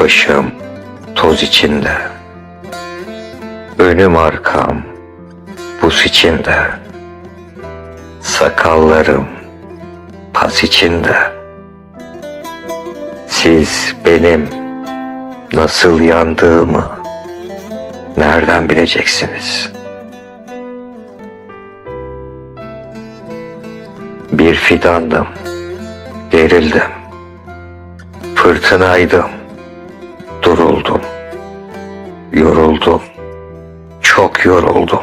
başım toz içinde. Önüm arkam buz içinde. Sakallarım pas içinde. Siz benim nasıl yandığımı nereden bileceksiniz? Bir fidandım, gerildim. Fırtınaydım, duruldum. Yoruldum, çok yoruldum.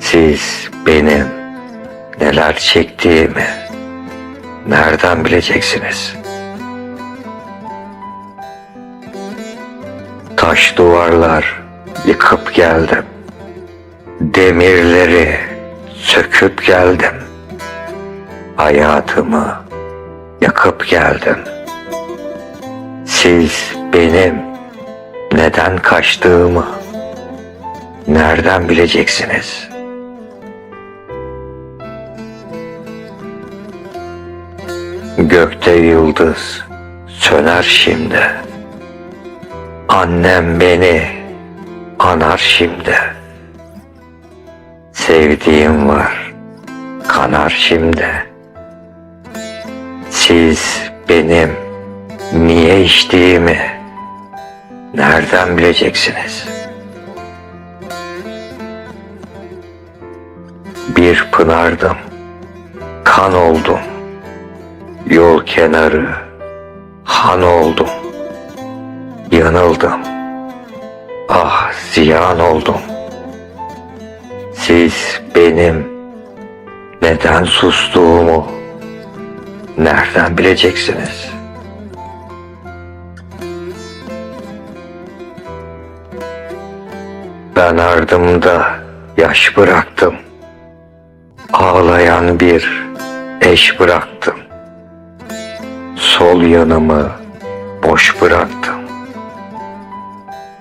Siz benim neler çektiğimi nereden bileceksiniz? Taş duvarlar yıkıp geldim. Demirleri söküp geldim. Hayatımı yakıp geldim. Siz benim neden kaçtığımı nereden bileceksiniz? Gökte yıldız söner şimdi. Annem beni anar şimdi. Sevdiğim var kanar şimdi. Siz benim niye içtiğimi nereden bileceksiniz? Bir pınardım, kan oldum. Yol kenarı, han oldum. Yanıldım. Ah ziyan oldum. Siz benim neden sustuğumu nereden bileceksiniz? Ben ardımda yaş bıraktım. Ağlayan bir eş bıraktım. Sol yanımı boş bıraktım.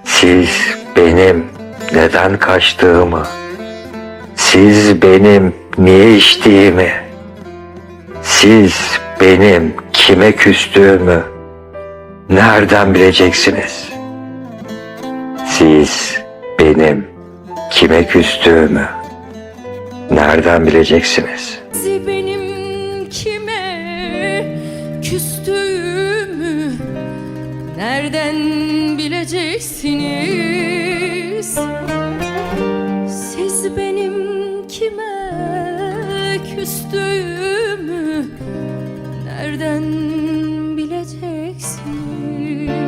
Siz benim neden kaçtığımı, siz benim niye içtiğimi, siz benim kime küstüğümü nereden bileceksiniz? Siz benim, kime küstüğümü nereden bileceksiniz? Benim kime küstüğümü nereden bileceksiniz? Siz benim kime küstüğümü nereden bileceksiniz?